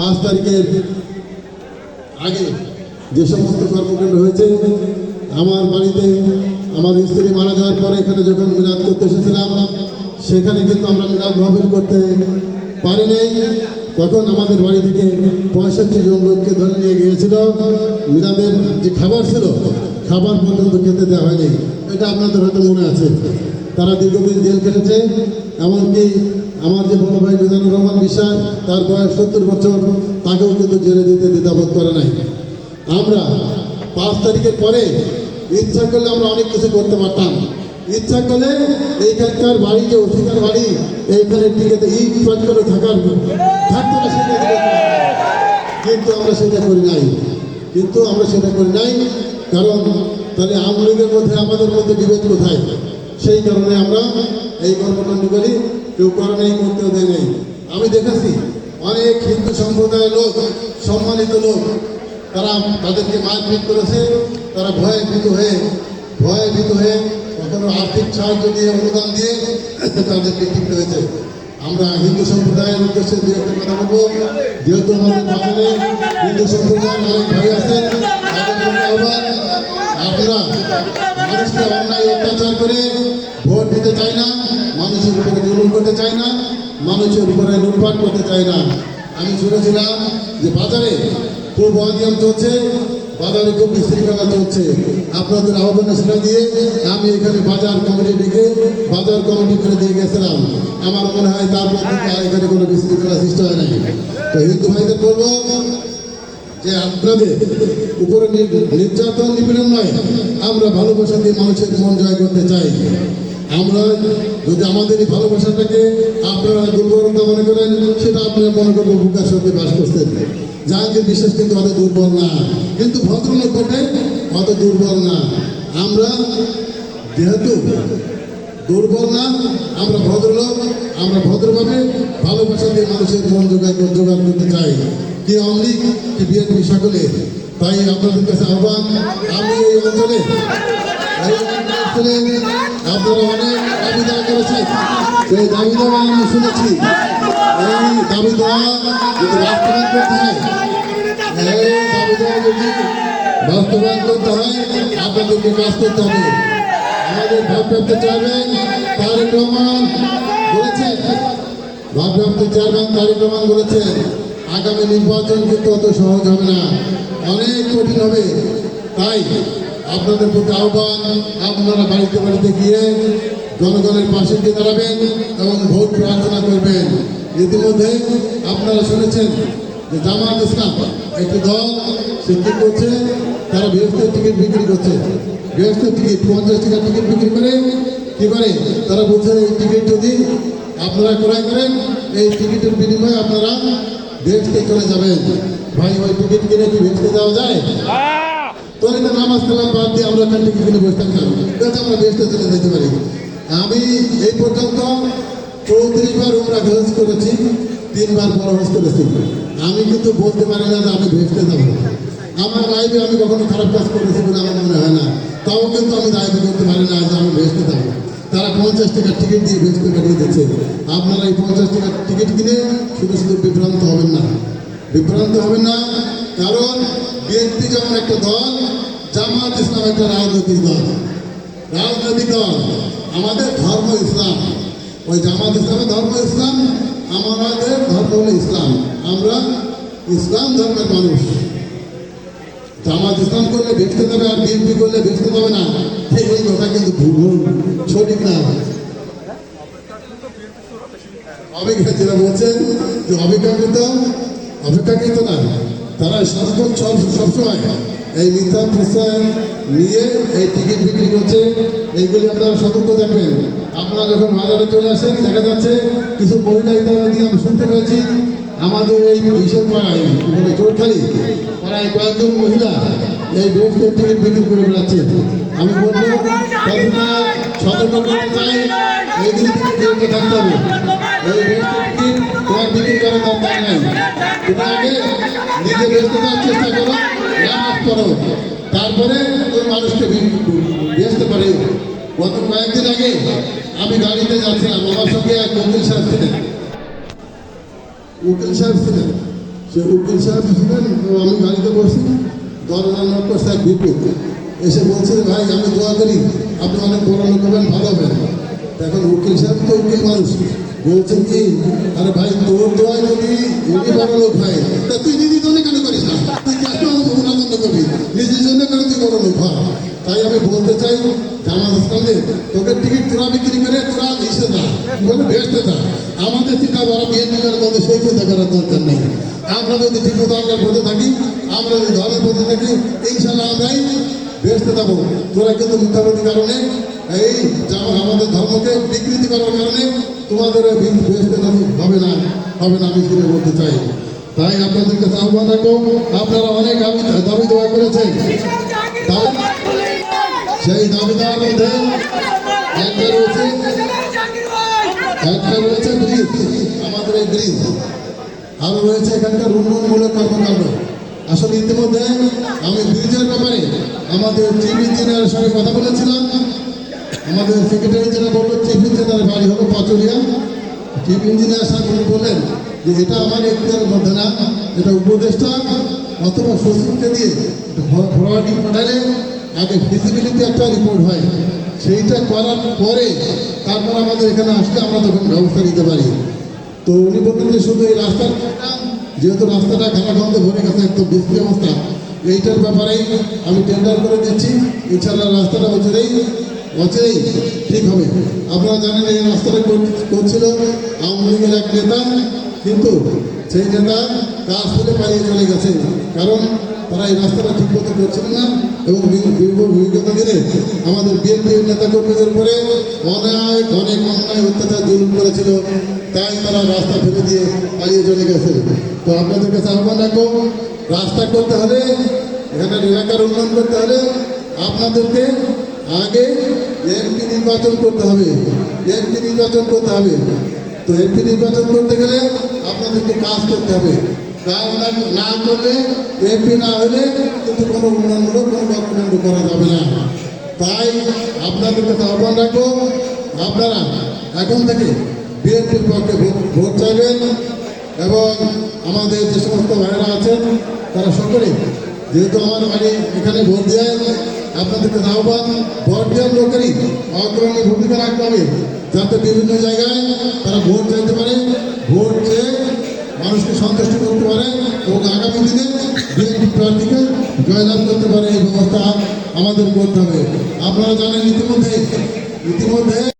পাঁচ তারিখের আগে যে সমস্ত কর্মকাণ্ড হয়েছে, আমার বাড়িতে আমার স্ত্রী মারা যাওয়ার পরে এখানে যখন মিলাদ করতে এসেছিলাম, সেখানে কিন্তু আমরা মিলাদ মাহফিল করতে পারি নাই তখন আমাদের বাড়ি থেকে পঁয়ষট্টি জন লোককে ধরে নিয়ে গিয়েছিল। মিলাদের যে খাবার ছিল, খাবার পর্যন্ত খেতে দেওয়া হয়নি। এটা আপনাদের হয়তো মনে আছে। তারা দীর্ঘদিন জেল কেটেছে এমনকি আমার যে বড় ভাই মিজানুর রহমান বিশ্বাস, তার বয়স সত্তর বছর, তাকেও কিন্তু জেলে দিতে দ্বিধাবোধ করে নাই। আমরা পাঁচ তারিখের পরে ইচ্ছা করলে আমরা অনেক কিছু করতে পারতাম। ইচ্ছা করলে এইখানকার বাড়ি, যে ওষুধের বাড়ি, এইখানে টিকে ইট করে থাকার থাকতো না, সেটা কিন্তু আমরা সেটা করি নাই। কিন্তু আমরা সেটা করি নাই কারণ তাহলে আওয়ামী লীগের মধ্যে, আমাদের মধ্যে বিভেদ কোথায়? সেই কারণে আমরা এই কর্মকাণ্ড করি কেউ করে নেই, করতেও দেয় নেই। আমি দেখেছি অনেক হিন্দু সম্প্রদায়ের লোক, সম্মানিত লোক, তারা তাদেরকে মারপিট করেছে, তারা ভয়ে ভীত হয়ে, ভয়ে ভীত হয়ে কখনো আর্থিক সাহায্য দিয়ে, অনুদান দিয়ে তাদেরকে ঠিক হয়েছে আমরা হিন্দু সম্প্রদায়ের উদ্দেশ্যে দু একটা কথা বলব। যেহেতু আমাদের বাজারে হিন্দু সম্প্রদায়ের অনেক ভাই আছেন আপনারা মানুষকে অন্যায় অত্যাচার করে ভোট দিতে চায় না, মানুষের উপরে জুলুম করতে চায় না, মানুষের উপরে লুটপাট করতে চায় না। আমি শুনেছিলাম যে বাজারে খুব অনিয়ম চলছে বাজারে খুব বিশৃঙ্খলা চলছে আপনাদের আহ্বানে সেটা দিয়ে আমি এখানে বাজার কমিটি ডেকে বাজার কমিটি করে দিয়ে গেছিলাম। আমার মনে হয় তারপর থেকে এখানে কোনো বিশৃঙ্খলা সৃষ্টি হয় নাই। তো হিন্দু ভাইদের বলব যে আপনাদের উপরে নির্যাতন নিপীড়ন নয়, আমরা ভালোবাসা দিয়ে মানুষের মন জয় করতে চাই। আমরা যদি আমাদের এই ভালোবাসাটাকে আপনারা দুর্বলতা মনে করেন, সেটা আপনারা মনে করব বুকার সাথে বাস করতেন জাহাঙ্গীর বিশ্বাস কিন্তু অত দুর্বল না। কিন্তু ভদ্রলোক বটে, অত দুর্বল না। আমরা যেহেতু দুর্বল না, আমরা ভদ্রলোক, আমরা ভদ্রভাবে ভালোবাসা দিয়ে মানুষের মন জোগাড় জোগাড় করতে চাই। কি অমলিক কি বিএনপি সকলে? তাই আপনাদের কাছে আহ্বান, আমি এই অঞ্চলে অঞ্চলে আপনারা অনেক দাবি করেছেন সেই দাবি দেওয়া আমি শুনেছি। এই দাবি দেওয়া যদি বাস্তবায়ন করতে হয়, এই যদি বাস্তবায়ন করতে হয়, আপনাদেরকে কাজ করতে হবে। আমাদের ভারপ্রাপ্ত চেয়ারম্যান তারেক রহমান বলেছেন, আগামী নির্বাচন কিন্তু অত সহজ হবে না। অনেক কঠিন হবে। তাই আপনাদের প্রতি আহ্বান, আপনারা বাড়িতে বাড়িতে গিয়ে জনগণের পাশে গিয়ে দাঁড়াবেন এবং ভোট প্রার্থনা করবেন। ইতিমধ্যে আপনারা শুনেছেন যে জামাত ইসলাম একটি দল, সে কি করছে? তারা বৃহস্পতি টিকিট বিক্রি করছে। বৃহস্পতি টিকিট, পঞ্চাশ টাকা টিকিট বিক্রি করে, কি করে? তারা বলছে, এই টিকিট যদি আপনারা ক্রয় করেন, এই টিকিটের বিনিময়ে আপনারা বেহেস্তে চলে যাবেন। ভাই, ওই টিকিট কিনে কি বেহেস্তে যাওয়া যায়? এটা নামাজ কালাম বাদ দিয়ে আমরা থেকে কিনে বসে থাকতাম যাতে আমরা বেহেস্তে চলে যেতে পারি। আমি এই পর্যন্ত চৌত্রিশ বার উমরা খরচ করেছি, তিনবার বড় খরচ করেছি। আমি কিন্তু বলতে পারি না যে আমি ভেসতে যাব। আমার লাইফে আমি কখনো খারাপ কাজ করেছি বলে আমার মনে হয় না। তাও কিন্তু আমি দায়িত্ব করতে পারি না যে আমি ভেসতে যাব। তারা পঞ্চাশ টাকার টিকিট দিয়ে ভেসতে পাঠিয়ে দিচ্ছে আপনারা এই পঞ্চাশ টাকার টিকিট কিনে শুধু শুধু বিভ্রান্ত হবেন না। বিভ্রান্ত হবেন না কারণ বিএনপি যেমন একটা দল, জামাত ইসলাম একটা রাজনৈতিক দল। রাজনৈতিক দল, আমাদের ধর্ম ইসলাম। ওই জামাত ইসলামের ধর্ম ইসলাম, আমাদের ধর্ম হলো ইসলাম। আমরা ইসলাম ধর্মের মানুষ। জামাত ইসলাম করলে বেচতে দেবে আর বিএনপি করলে বেচতে দেবে না। ঠিক ওই কথা কিন্তু ভুল, সঠিক না। অপেক্ষা যেটা বলছেন যে অপেক্ষাকৃত অপেক্ষাকৃত না। তারা সারাক্ষণ সব সবসময় এই মিথ্যা প্রশ্রয় নিয়ে এই টিকিট বিক্রি করছে, এইগুলি আপনারা সতর্ক থাকবেন। আপনারা যখন বাজারে চলে আসেন, দেখা যাচ্ছে কিছু মহিলা ইত্যাদি আমি শুনতে পেয়েছি, আমাদের এই ভীষণ পাড়ায় মানে চোরখালি পাড়ায় কয়েকজন মহিলা এই বেস্টের টিকিট বিক্রি করে বেড়াচ্ছে। আমি বলব সতর্ক করতে চাই থেকে বিরত থাকতে হবে। নিজে বেচতে যাওয়ার চেষ্টা করো নামাজ করো। তারপরে তুমি মানুষকে বেচতে পারে গত কয়েকদিন আগে আমি গাড়িতে যাচ্ছিলাম আমার সঙ্গে এক উকিল সাহেব ছিলেন। উকিল সাহেব ছিলেন। সে উকিল সাহেব ছিলেন আমি গাড়িতে বসি দরজা নক করছে এক বিপুল এসে বলছে, ভাই, আমি দোয়া করি, আপনি অনেক বড় লোক হবেন, ভালো হবেন। এখন উকিল সাহেব তো উকিল মানুষ। বলছে কি, আরে ভাই, তোর দোয়ায় যদি এমনি বড় লোক হয়, তা তুই নিজের আনন্দ করবি নিজের জন্য তুই বড় লোক তাই আমি বলতে চাই, জামাত ইসলামে তোকে টিকিট তোরা বিক্রি করে, তোরা ইসে না বলে ভেসতে না আমাদের চিন্তা বড় বিএনপি করে তোদের সেই চিন্তা করার দরকার নেই। আমরা যদি ঠিক আল্লাহর পথে থাকি, আমরা যদি ধর্মের পথে থাকি ইনশাল্লাহ আমরাই বেসতে যাব তোরা কিন্তু মিথ্যাবাদী কারণে, এই যেমন আমাদের ধর্মকে বিকৃতি করার কারণে তোমাদের বেসতে হবে না হবে না, আমি ফিরে বলতে চাই। তাই আপনাদের কাছে আহ্বান রাখব। আপনারা অনেক দাবি দাবি দেওয়া করেছেন। সেই দাবি দাবিদার মধ্যে একটা রয়েছে। একটা রয়েছে আমাদের এই ব্রিজ। আরও রয়েছে এখানকার উন্নয়নমূলক কর্মকাণ্ড। আসলে ইতিমধ্যে আমি ব্রিজের ব্যাপারে আমাদের চিফ ইঞ্জিনিয়ারের সঙ্গে কথা বলেছিলাম। আমাদের সেক্রেটারি যেটা বলল চিফ ইঞ্জিনিয়ারের বাড়ি হলো পাচুরিয়া চিফ ইঞ্জিনিয়ার সাহেব বললেন যে এটা আমার এখতিয়ারের মধ্যে না, এটা উপদেষ্টা অথবা সচিবকে দিয়ে ফরওয়ার্ডিং পাঠালে আগে ফিজিবিলিটি একটা রিপোর্ট হয়। সেইটা করার পরে তারপর আমাদের এখানে আসলে আমরা তখন ব্যবস্থা নিতে পারি। তো উনি বলতেন যে শুধু এই রাস্তার যেহেতু রাস্তাটা খানাখন্দে ভরে গেছে, একদম বৃষ্টি অবস্থা। এইটার ব্যাপারেই আমি টেন্ডার করে দিচ্ছি। এছাড়া রাস্তাটা অচেরেই অচেরেই ঠিক হবে। আপনারা জানেন এই রাস্তাটা কর- করছিল আওয়ামী লীগের এক নেতা, কিন্তু সেই নেতা কাজ করে পালিয়ে চলে গেছে। কারণ তারা এই রাস্তাটা ঠিক মতো করছিল না এবং বিগত দিনে আমাদের বিএনপি নেতা কর্মীদের উপরে অনেক অনেক অন্যায় অত্যাচার জুলুম করেছিল। তাই তারা রাস্তা ফেলে দিয়ে পালিয়ে চলে গেছে। তো আপনাদের কাছে আহ্বান রাখব, রাস্তা করতে হলে, এখানে এলাকার উন্নয়ন করতে হলে আপনাদেরকে আগে এমপি নির্বাচন করতে হবে। এমপি নির্বাচন করতে হবে। তো এমপি নির্বাচন করতে গেলে আপনাদেরকে কাজ করতে হবে। না- করলে এমপি না হলে কিন্তু কোনো উন্নয়নমূলক, কোনো কর্মকাণ্ড করা যাবে না। তাই আপনাদের কাছে আহ্বান রাখব। আপনারা এখন থেকে বিএনপির পক্ষে ভোট- চাইবেন এবং আমাদের যে সমস্ত ভাইয়েরা আছেন, তারা সকলে যেহেতু আমার বাড়ি এখানে ভোট দেয় আপনাদের কাছে আহ্বান, ভোট লোকেরই অগ্রণী ভূমিকা রাখতে হবে। যাতে বিভিন্ন জায়গায় তারা ভোট চাইতে পারে, ভোট চেয়ে মানুষকে সন্তুষ্ট করতে পারে এবং আগামী দিনে বিএনপি প্রার্থীকে জয়লাভ করতে পারে এই ব্যবস্থা আমাদের করতে হবে। আপনারা জানেন ইতিমধ্যে ইতিমধ্যে